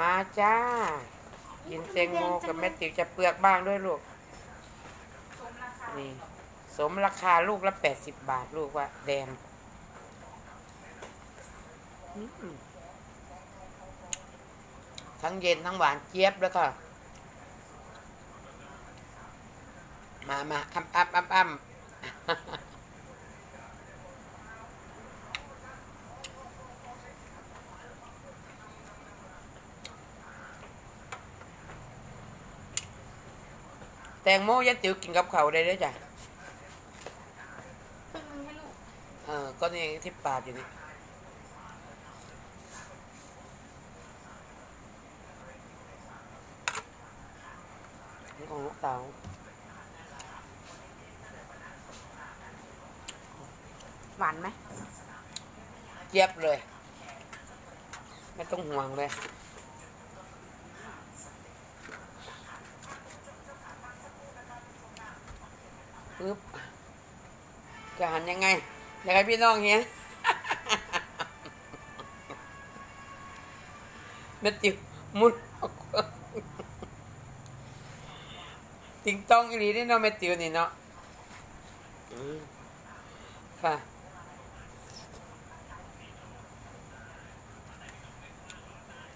มาจ้า กินแตงโมกับแม่ติ๋วจะเปลือกบ้างด้วยลูก นี่สมราคาลูกละแปดสิบบาทลูกว่า แดงทั้งเย็นทั้งหวานเจี๊ยบแล้วก็มามาอ้ำอ้ำอ้ำอ้ำ แตงโมยันติ๋วกินกับเขาวได้ด้วยจ้ะครึ่งนึงให้ลูกเออก็นี่ที่ปาดอยู่นี่นี่ของลูกสาวหวานไหม เจี๊ยบเลย ไม่ต้องห่วงเลย ปึ๊บจะหันยังไงยากให้พี่น้องเห็นแม่ติ๋วมุดออกติงต้องอีหลีนี่เนาะแม่ติ๋วนี่เนาะค่ะ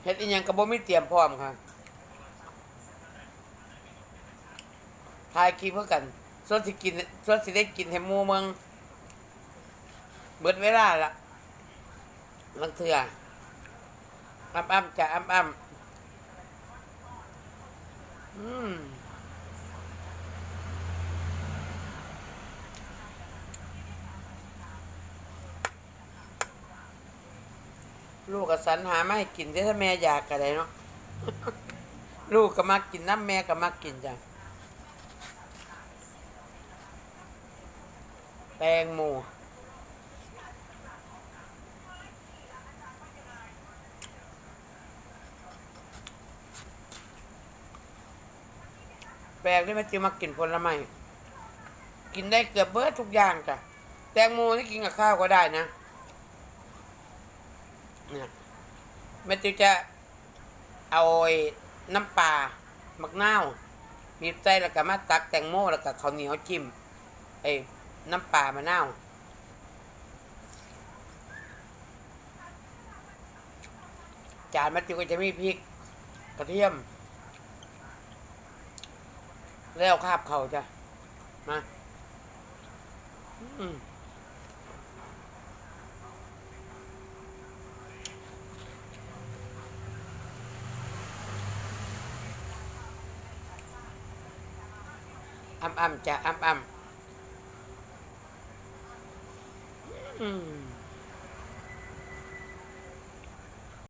เฮ็ดอีหยังก็บ่มีเตรียมพร้อมค่ะถ่ายคลิปเพื่อกัน ส่วนสิกินส่วนสิได้กินให้หมูเมืองเบิดเวลาละลังเถื่ออ้ำอ้ำจะอ้ำอ้ำอืมลูกกับสันหามาให้กินได้ถ้าแม่อยากก็ได้เนาะ ลูกก็มากินน้ำแม่ก็มากินจ้ะ แตงโมแปลกที่แม่จิวมากินผลไม้กินได้เกือบเบิดทุกอย่างจ้ะแตงโมนี่กินกับข้าวก็ได้นะเนี่ยแม่จิวจะเอาไอ้น้ำปลามักนาวบีบใส่แล้วก็มาตักแตงโมแล้วก็ข้าวเหนียวจิ้มไอ้ น้ำปลามะนาวจานม่จิวก็จะมีพริก กระเทียม แล้วคาบเขาจ้ะ มาอืมอ้ำอ้ำจ้ะอ้ำอ้ำ อืม